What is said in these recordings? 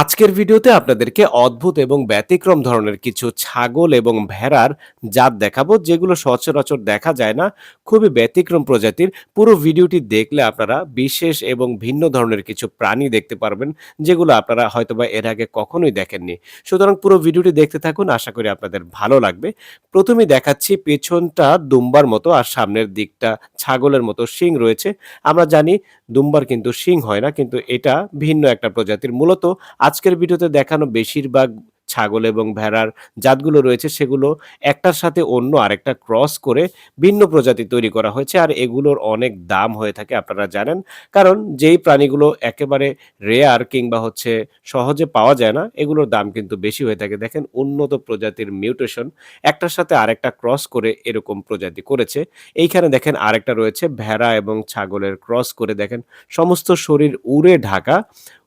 আজকের ভিডিওতে আপনাদেরকে অদ্ভুত এবং ব্যতিক্রম ধরনের কিছু ছাগল এবং ভেড়ার জাত দেখাবো, যেগুলো সচরাচর দেখা যায় না। খুবই ব্যতিক্রম প্রজাতির। পুরো ভিডিওটি দেখলে আপনারা বিশেষ এবং ভিন্ন ধরনের কিছু প্রাণী দেখতে পারবেন, যেগুলো আপনারা হয়তোবা এর আগে কখনোই দেখেননি। সুতরাং পুরো ভিডিওটি দেখতে থাকুন, আশা করি আপনাদের ভালো লাগবে। প্রথমে দেখাচ্ছি পেছনটা দুম্বার মতো আর সামনের দিকটা ছাগলের মতো শিং রয়েছে। আমরা জানি দুম্বার কিন্তু শিং হয় না, কিন্তু এটা ভিন্ন একটা প্রজাতির। মূলত আজকের ভিডিওতে দেখানো বেশিরভাগ ছাগল এবং ভেড়ার জাতগুলো রয়েছে, সেগুলো একটার সাথে অন্য আরেকটা ক্রস করে ভিন্ন প্রজাতি তৈরি করা হয়েছে আর এগুলোর অনেক দাম হয়ে থাকে আপনারা জানেন। কারণ যেই প্রাণীগুলো একেবারে রেয়ার কিংবা হচ্ছে সহজে পাওয়া যায় না, এগুলোর দাম কিন্তু বেশি হয়ে থাকে। দেখেন উন্নত প্রজাতির মিউটেশন একটার সাথে আরেকটা ক্রস করে এরকম প্রজাতি করেছে। এইখানে দেখেন আরেকটা রয়েছে, ভেড়া এবং ছাগলের ক্রস করে দেখেন, সমস্ত শরীর উড়ে ঢাকা।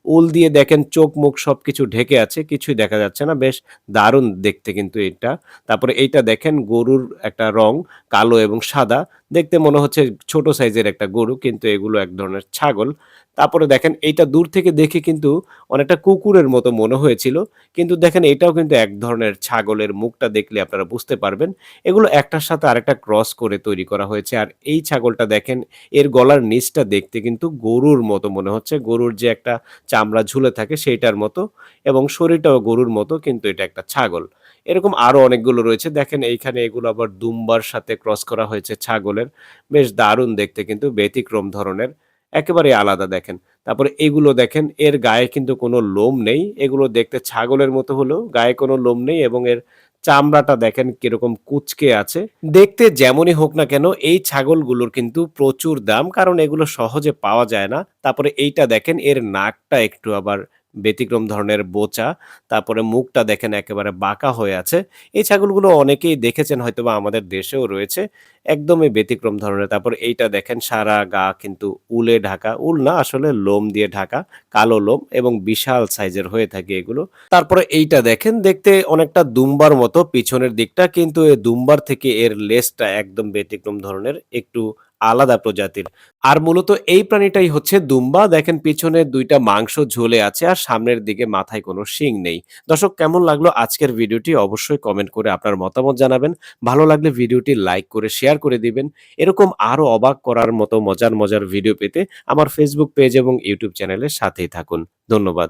উল দিয়ে দেখেন চোখ মুখ সব কিছু ঢেকে আছে, কিছুই দেখা যাচ্ছে না। বেশ দারুণ দেখতে কিন্তু এটা। তারপরে এইটা দেখেন গরুর একটা রং কালো এবং সাদা। দেখতে মনে হচ্ছে ছোট সাইজের একটা গরু, কিন্তু এগুলো এক ধরনের ছাগল। তারপরে দেখেন এইটা দূর থেকে দেখে কিন্তু অনেকটা কুকুরের মতো মনে হয়েছিল। কিন্তু দেখেন এটাও কিন্তু এক ধরনের ছাগলের মুখটা দেখলে আপনারা বুঝতে পারবেন। এগুলো একটার সাথে আরেকটা ক্রস করে তৈরি করা হয়েছে। আর এই ছাগলটা দেখেন, এর গলার নিচটা দেখতে কিন্তু গরুর মতো মনে হচ্ছে। গরুর যে একটা চামড়া ঝুলে থাকে সেইটার মতো এবং শরীরটাও গরুর মতো, কিন্তু এটা একটা ছাগল। এরকম আরও অনেকগুলো রয়েছে। দেখেন এইখানে এগুলো আবার দুম্বার সাথে ক্রস করা হয়েছে ছাগলের বেশ দারুণ দেখতে কিন্তু ব্যতিক্রম ধরনের একেবারে আলাদা দেখেন। তারপরে এগুলো দেখেন, এর গায়ে কিন্তু কোনো লোম নেই, এগুলো দেখতে ছাগলের মতো হলেও গায়ে কোনো লোম নেই এবং এর চামড়াটা দেখেন কীরকম কুচকে আছে। দেখতে যেমনই হোক না কেন, এই ছাগলগুলোর কিন্তু প্রচুর দাম, কারণ এগুলো সহজে পাওয়া যায় না। তারপরে এইটা দেখেন, এর নাকটা একটু আবার ব্যতিক্রম ধরনের বোচা, তারপরে মুখটা দেখেন একেবারে বাঁকা হয়ে আছে। এই ছাগলগুলো অনেকেই দেখেছেন হয়তোবা আমাদের দেশেও রয়েছে, একদমই ব্যতিক্রম ধরনের। তারপর এইটা দেখেন সারা গা কিন্তু উলে ঢাকা, উল না, আসলে লোম দিয়ে ঢাকা, কালো লোম এবং বিশাল সাইজের হয়ে থাকে এগুলো। তারপরে এইটা দেখেন, দেখতে অনেকটা দুম্বার মতো পিছনের দিকটা, কিন্তু এই দুম্বার থেকে এর লেজটা একদম ব্যতিক্রম ধরনের, একটু আলাদা প্রজাতির। আর মূলত এই প্রাণীটাই হচ্ছে দুম্বা। দেখেন পিছনে দুইটা মাংস ঝুলে আছে আর সামনের দিকে মাথায় কোনো শিং নেই। দর্শক, কেমন লাগল আজকের ভিডিওটি অবশ্যই কমেন্ট করে আপনার মতামত জানাবেন। ভালো লাগলে ভিডিওটি লাইক করে, শেয়ার করে দিবেন। এরকম আরও অবাক করার মতো মজার মজার ভিডিও পেতে আমার ফেসবুক পেজ এবং ইউটিউব চ্যানেলের সাথেই থাকুন। ধন্যবাদ।